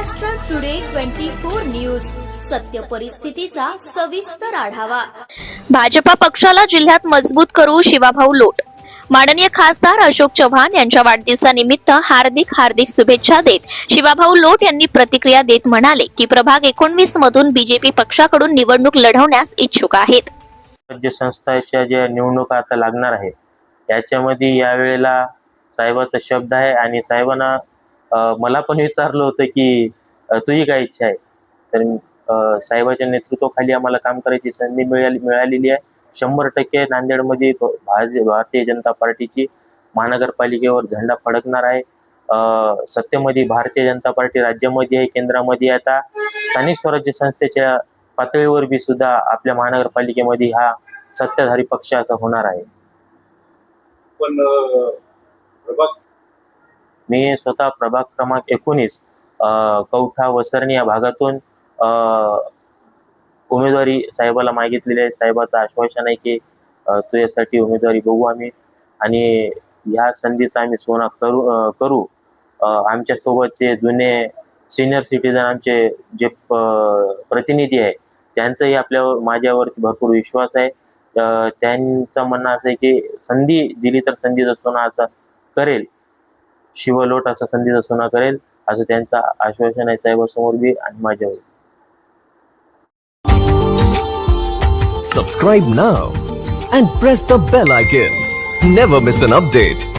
Maharashtra today twenty four news सत्य परिस्थितीचा सविस्तर आढावा. भाजपा पक्षाला जिल्ह्यात मजबूत करू शिवाभाऊ लोट. माननीय खासदार अशोक चव्हाण यांच्या वाढदिवसानिमित्त हार्दिक हार्दिक शुभेच्छा देत शिवाभाऊ लोट यांनी प्रतिक्रिया देत म्हणाले की प्रभाग एकोणवीस मधून बीजेपी पक्षाकडून निवडणूक लढवण्यास इच्छुक आहेत. राज्य संस्थाच्या ज्या निवडणुका आता लागणार आहे याच्यामध्ये यावेळेला साहेबाचा शब्द आहे आणि साहेबांना मला पण विचारलं होतं की तुझी काय इच्छा आहे? तर साहेबाच्या नेतृत्वाखाली आम्हाला काम करायची संधी मिळाली मिळालेली आहे. शंभर टक्के नांदेडमध्ये भाज- भारतीय जनता पार्टीची महानगरपालिकेवर झेंडा फडकणार आहे. सत्तेमध्ये भारतीय जनता पार्टी राज्यामध्ये आहे केंद्रामध्ये आता स्थानिक स्वराज्य संस्थेच्या पातळीवर बी सुद्धा आपल्या महानगरपालिकेमध्ये हा सत्ताधारी पक्षाचा होणार आहे. पण मी स्वतः प्रभाग क्रमांक एकोणीस कौठा वसरणी या भागातून उमेदवारी साहेबाला मागितलेली आहे. साहेबाचं आश्वासन आहे की तुझ्यासाठी उमेदवारी बघू आम्ही. आणि ह्या संधीचा आम्ही सोना करू करू. आमच्यासोबतचे जुने सिनियर सिटीजन आमचे जे प्रतिनिधी आहे त्यांचाही आपल्यावर माझ्यावरती भरपूर विश्वास आहे. त्यांचं म्हणणं असं आहे की संधी दिली तर संधीचा सोना असा करेल. शिव लोट असा संधीचा सोना करेल असं त्यांचा आश्वासन आहे समोर बी आणि माझ्यावर subscribe now and press the bell icon never miss an update